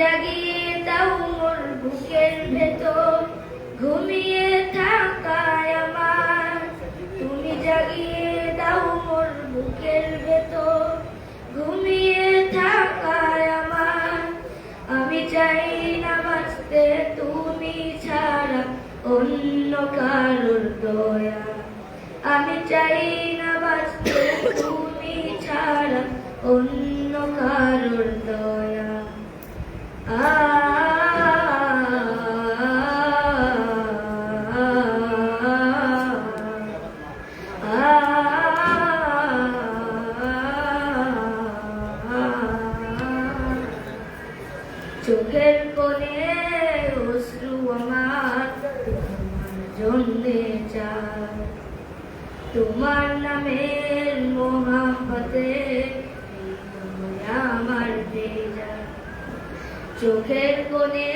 জাগিয়ে দাও মোর বুকের ভেতর, ঘুমিয়ে থাকায় আমার। তুমি জাগিয়ে দাও মোর বুকের ভেতর, ঘুমিয়ে থাকায় আমার। আমি চাই না বাঁচতে তুমি ছাড়া অন্য কারোর দয়া। আমি চাই না বাঁচতে তুমি ছাড়া অন্য কারোর দয়া। চোখের কোণে অশ্রু আমার তোমার জন্যে তোমার নামের মোহাম্মতে আমার চোখের কোণে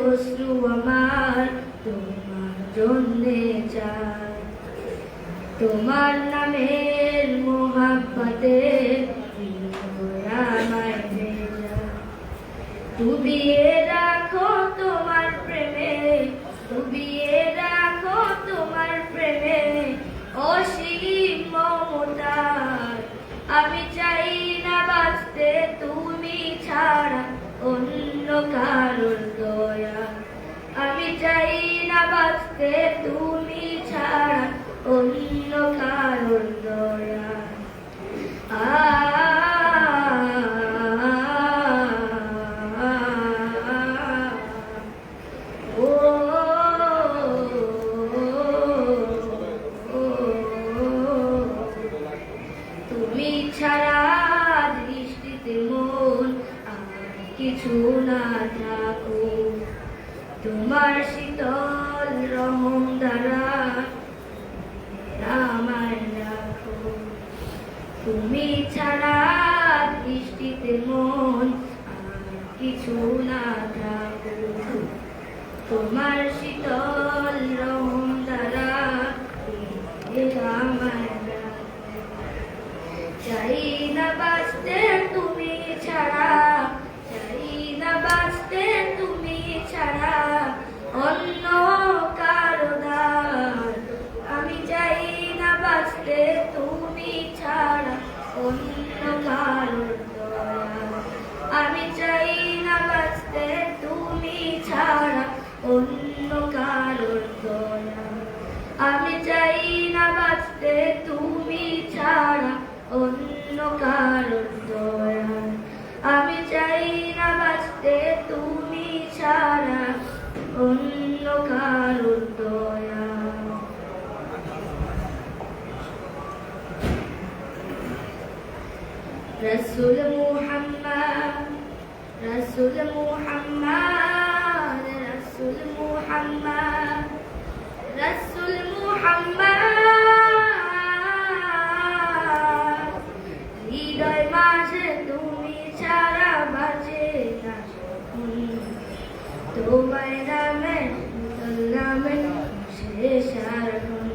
অশ্রু আমার তোমার জন্যে চায় তোমার নামের মোহাম্মতে চাই না বাঁচতে তুমি ছাড়া অন্য কারোর দয়া। আমি চাই না বাঁচতে তুমি ছাড়া অন্য কারোর তুমি ছাড়া দৃষ্টিতে মন আর কিছু না থাকো। তোমার শীতল রহম দ্বারা আমায় রাখো। তুমি ছাড়া দৃষ্টিতে মন আর কিছু না থাকো। তোমার শীতল রহম দ্বারা এ বাঁচতে তুমি ছাড়া অন্য কারোর আমি চাই না বাঁচতে তুমি ছাড়া অন্য কারোর দয়া। আমি চাই না বাঁচতে রসুল মুহাম্মদ রসুল মুহাম্মদ রসুল মুহাম্মদ রসুল মুহাম্মদ হৃদয় মাঝে তুমি ছাড়া বাজে না সুকুন। তোমায় নামে নামে শেষ আর গুণ।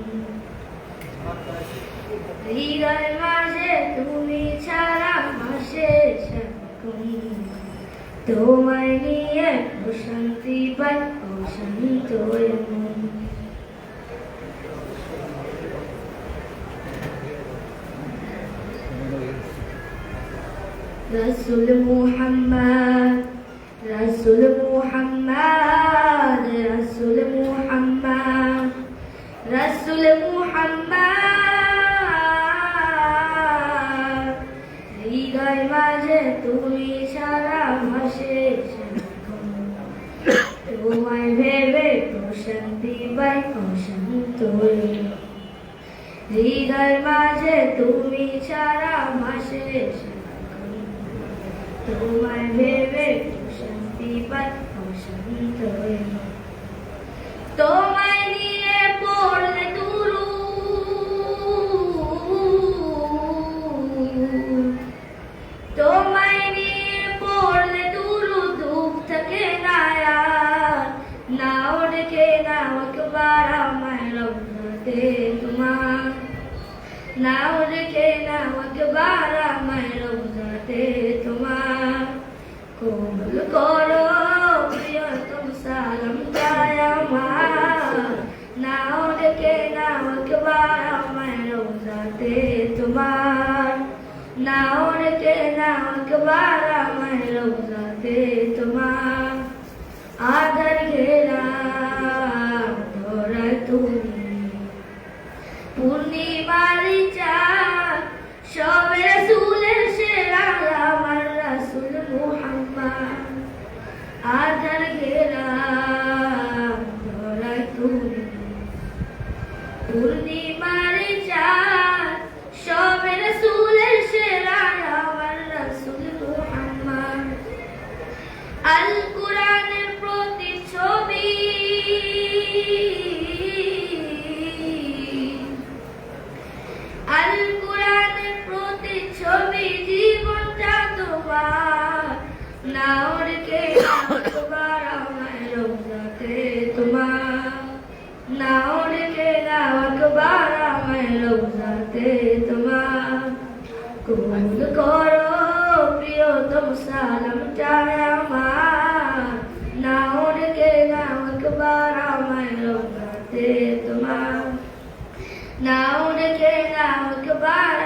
হৃদয় মাঝে তুমি ছাড়া মাসে সাকুন তোমায় নিয়ে প্রশান্তি পাই মন। রসুল মুহাম্মদ রসুল মুহাম্মদ রসুল মুহাম্মদ রসুল মুহাম্মদ প্রশান্তি পাই অশান্ত হৃদয় মাঝে তুমি ছাড়া সারাক্ষণ। তোমায় ভেবে শান্তি পাই অশান্ত হয়ে রবনাতে তোমার নাও রেখে নাও একবার আমায় রোজাতে তোমার। কবুল করো, প্রিয়তম সালাম যায় আমার। নাও ডেকে নাও একবার আমায় রোজাতে তোমার। নাও ডেকে নাও একবার আমায় রোজাতে তোমার। আধার ঘেরা আধার ঘেরা ধরাই তুমি পূর্ণিমার চাঁদ সবে রাসূলের সেরা, আমার রাসূল মুহাম্মদ। আল কোরআনের প্রতিচ্ছবি। আল কোরআনের প্রতিচ্ছবি, জীবনটা তোমার। নাও রেখে তোমার আমায় রোজাতে তোমার? নাও রেখে নাও একবার আমায় রোজাতে করো প্রিয়তম সালাম চায় আমার। নাও রেখে নাও একবার আমায় রোজাতে তোমার। নাও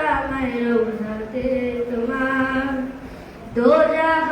আমায় রোজাতে তোমার। দো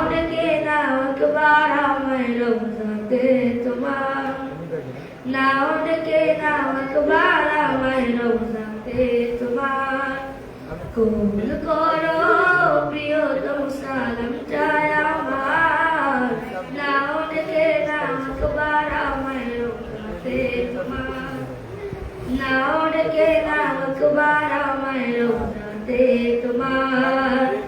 নাও ডেকে নাও একবার আমায় রোজাতে তোমার নাও ডেকে নাও একবার আমায় রোজাতে তোমার কবুল করো প্রিয়তম সালাম চায় আমার নাও ডেকে নাও একবার আমায় রোজাতে তোমার নাও ডেকে নাও একবার আমায় রোজাতে তোমার